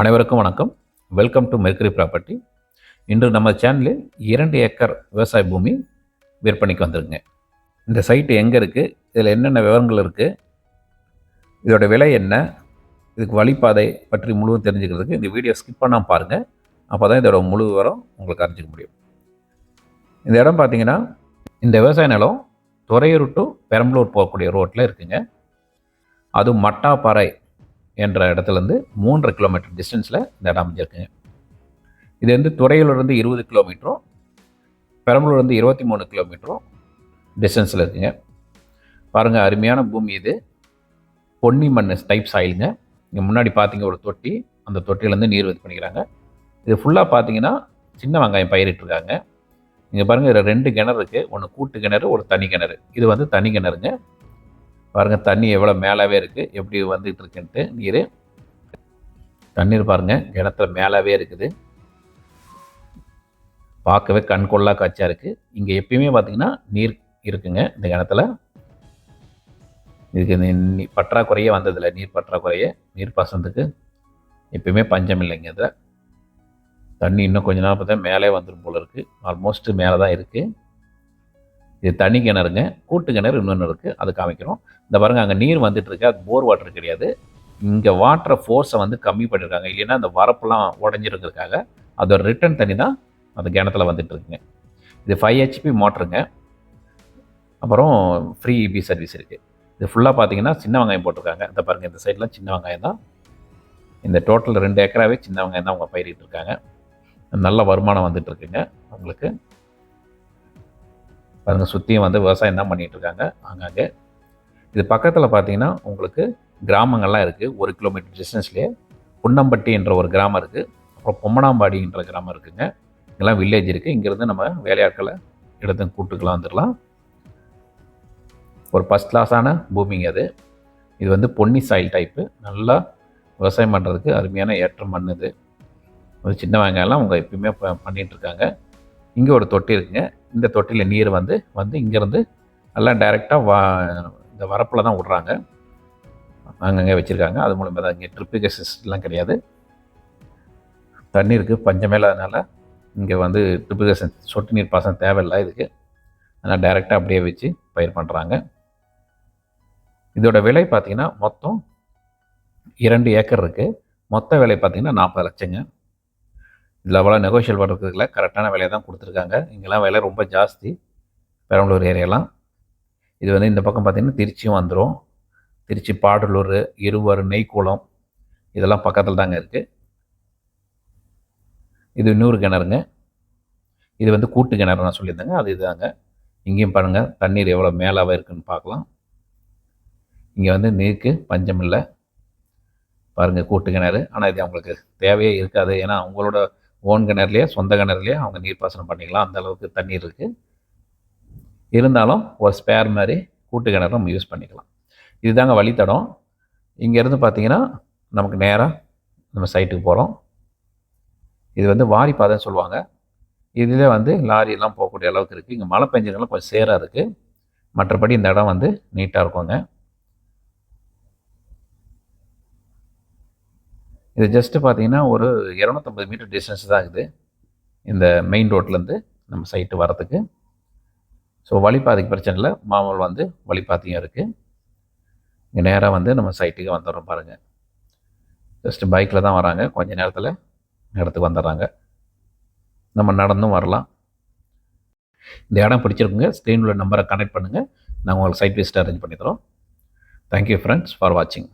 அனைவருக்கும் வணக்கம். Welcome to Mercury property இன்று நம்ம சேனலில் இரண்டு ஏக்கர் விவசாய பூமி விற்பனைக்கு வந்துருங்க இந்த சைட்டு எங்கே இருக்குது இதில் என்னென்ன விவரங்கள் இருக்குது இதோட விலை என்ன? இதுக்கு வழிப்பாதை பற்றி முழுவதும் தெரிஞ்சுக்கிறதுக்கு இந்த வீடியோ ஸ்கிப் பண்ணால் பாருங்கள் அப்போ தான் இதோட முழு விவரம் உங்களுக்கு அறிஞ்சிக்க முடியும். இந்த இடம் பார்த்தீங்கன்னா இந்த விவசாய நிலம் துறையூர் டு பெரம்பலூர் போகக்கூடிய ரோட்டில் இருக்குங்க. அதுவும் மட்டாப்பாறை என்ற இடத்துலேருந்து மூன்றரை கிலோமீட்டர் டிஸ்டன்ஸில் இந்த இடம் அமைஞ்சிருக்குங்க இது வந்து துறையூர்லேருந்து இருபது கிலோமீட்டரும் பெரம்பலூர்லேருந்து இருபத்தி மூணு கிலோமீட்டரும் டிஸ்டன்ஸில் இருக்குங்க. பாருங்கள் அருமையான பூமி இது. பொன்னி மண் டைப் சாயிலுங்க இங்கே முன்னாடி பார்த்தீங்க ஒரு தொட்டி. அந்த தொட்டிலேருந்து நீர் இது பண்ணிக்கிறாங்க. இது ஃபுல்லாக பார்த்தீங்கன்னா சின்ன வெங்காயம் பயிரிட்டுருக்காங்க. இங்கே பாருங்கள் இதில் ரெண்டு கிணறு இருக்குது ஒன்று கூட்டு கிணறு ஒரு தனி கிணறு. இது வந்து தனி கிணறுங்க. பாருங்கள் தண்ணி எவ்வளோ மேலாவே இருக்குது எப்படி வந்துகிட்டு இருக்குன்ட்டு நீர் தண்ணீர் பாருங்கள் கிணத்துல மேலாவே இருக்குது. பார்க்கவே கண்கொள்ளா காட்சியாக இருக்குது இங்கே எப்பயுமே பார்த்தீங்கன்னா நீர் இருக்குங்க இந்த கிணத்துல. இதுக்கு இந்த பற்றாக்குறையே வந்ததில்லை நீர் பற்றாக்குறையே நீர் பாசனத்துக்கு. எப்பயுமே பஞ்சம் இல்லைங்க இதில். தண்ணி இன்னும் கொஞ்ச நாள் பார்த்தா மேலே வந்துடும் போல இருக்குது ஆல்மோஸ்ட்டு மேலே தான் இருக்குது இது தனி கிணறுங்க கூட்டு கிணறு இன்னொன்று இருக்குது அது காமிக்கிறோம். இந்த பாருங்கள் அங்கே நீர் வந்துட்டுருக்கு அது போர் வாட்டர் கிடையாது. இங்கே வாட்டரை ஃபோர்ஸை வந்து கம்மி பண்ணியிருக்காங்க இல்லைன்னா அந்த வரப்புலாம் உடஞ்சிருக்கிறதுக்காக அதோட ரிட்டர்ன் தண்ணி தான் அந்த கிணத்துல வந்துட்டுருக்குங்க இது ஃபைவ் ஹெச்பி மோட்டருங்க. அப்புறம் ஃப்ரீ இபி சர்வீஸ் இருக்குது இது ஃபுல்லாக பார்த்தீங்கன்னா சின்ன வெங்காயம் போட்டிருக்காங்க. இந்த பாருங்கள் இந்த சைட்லாம் சின்ன வெங்காயம் தான். இந்த டோட்டல் ரெண்டு ஏக்கராகவே சின்ன வெங்காயம் தான் அவங்க பயிரிட்டு இருக்காங்க. நல்ல வருமானம் வந்துட்டுருக்குங்க அவங்களுக்கு பாருங்கள் சுற்றியும் வந்து விவசாயம் தான் பண்ணிகிட்ருக்காங்க இருக்காங்க அங்கங்கே இது பக்கத்தில் பார்த்தீங்கன்னா உங்களுக்கு கிராமங்கள்லாம் இருக்குது ஒரு கிலோமீட்டர் டிஸ்டன்ஸ்லேயே புன்னம்பட்டி என்ற ஒரு கிராமம் இருக்குது அப்புறம் பொம்மனாம்பாடின்ற கிராமம் இருக்குதுங்க இங்கெல்லாம் வில்லேஜ் இருக்குது இங்கேருந்து நம்ம வேலையாட்களை எடுத்து கூட்டுக்கலாம் வந்துடலாம் ஒரு ஃபஸ்ட் கிளாஸான பூமிங்க அது. இது வந்து பொன்னி சாயில் டைப்பு நல்லா விவசாயம் பண்ணுறதுக்கு அருமையான ஏற்ற மண் இது ஒரு சின்ன வெங்காயம்லாம் அவங்க எப்பயுமே ப- பண்ணிகிட்ருக்காங்க இங்கே ஒரு தொட்டி இருக்குங்க. இந்த தொட்டியில் நீர் வந்து வந்து இங்கேருந்து எல்லாம் டைரெக்டாக வா இந்த வரப்பில் தான் விட்றாங்க. அங்கங்கே வச்சுருக்காங்க. அது மூலமாக தான் இங்கே ட்ரிப்பிகேஷன்ஸ்லாம் கிடையாது. தண்ணீருக்கு பஞ்சமே இல்லாதனால இங்கே வந்து ட்ரிப்பிகேஷன் சொட்டு நீர் பாசனம் தேவையில்லை இதுக்கு. அதனால் டைரெக்டாக அப்படியே வச்சு பயிர் பண்ணுறாங்க இதோட விலை பார்த்திங்கன்னா மொத்தம் இரண்டு ஏக்கர் இருக்குது மொத்த விலை பார்த்தீங்கன்னா நாற்பது லட்சங்க. இதில் நெகோஷியல் பண்ணுறதுக்குல கரெக்டான விலையை தான் கொடுத்துருக்காங்க. இங்கெல்லாம் விலை ரொம்ப ஜாஸ்தி. பெரம்பலூர் ஏரியாலாம் இது வந்து இந்த பக்கம் பார்த்திங்கன்னா திருச்சியும் வந்துடும் திருச்சி பாடலூர் இருவர் நெய்க்குளம் இதெல்லாம் பக்கத்தில் தாங்க இருக்குது இது இன்னொரு கிணறுங்க. இது வந்து கூட்டு கிணறு நான் சொல்லியிருந்தேங்க. அது இதுதாங்க இங்கேயும் பாருங்கள் தண்ணீர் எவ்வளோ மேலாக இருக்குன்னு பார்க்கலாம். இங்கே வந்து நீருக்கு பஞ்சம் இல்லை. பாருங்கள் கூட்டு கிணறு. ஆனால் இது அவங்களுக்கு தேவையே இருக்காது. ஏன்னா அவங்களோட ஓன் கிணறுலையே சொந்த கிணறுலையே அவங்க நீர்ப்பாசனம் பண்ணிக்கலாம். அந்த அளவுக்கு தண்ணீர் இருக்குது இருந்தாலும் ஒரு ஸ்பேர் மாதிரி கூட்டு கிணறு நம்ம யூஸ் பண்ணிக்கலாம். இதுதாங்க வழித்தடம். இங்கேருந்து பார்த்தீங்கன்னா நமக்கு நேராக நம்ம சைட்டுக்கு போகிறோம் இது வந்து வாரிப்பாதைன்னு சொல்லுவாங்க. இதில் வந்து லாரியெல்லாம் போகக்கூடிய அளவுக்கு இருக்குது இங்கே மழை பெஞ்சதுனால கொஞ்சம் சேராக இருக்குது மற்றபடி இந்த இடம் வந்து நீட்டாக இருக்குங்க. இது ஜஸ்ட்டு பார்த்தீங்கன்னா ஒரு இரநூத்தம்பது மீட்டர் டிஸ்டன்ஸ் தான் இருக்குது இந்த மெயின் ரோட்லேருந்து நம்ம சைட்டு வரத்துக்கு ஸோ வழிபாதைக்கு பிரச்சனை இல்லை. மாமல் வந்து வழிபாதையும் இருக்குது இங்கே நேராக வந்து நம்ம சைட்டுக்கு வந்துடுறோம் பாருங்கள் ஜஸ்ட்டு பைக்கில் தான் வராங்க. கொஞ்ச நேரத்தில் இடத்துக்கு வந்துடுறாங்க. நம்ம நடந்தும் வரலாம். இந்த இடம் பிடிச்சிருக்குங்க. ஸ்க்ரீனில் நம்பரை கனெக்ட் பண்ணுங்கள் நாங்கள் உங்களுக்கு சைட் விசிட் அரேஞ்ச் பண்ணி தரோம். தேங்க்யூ ஃப்ரெண்ட்ஸ் ஃபார் வாட்சிங்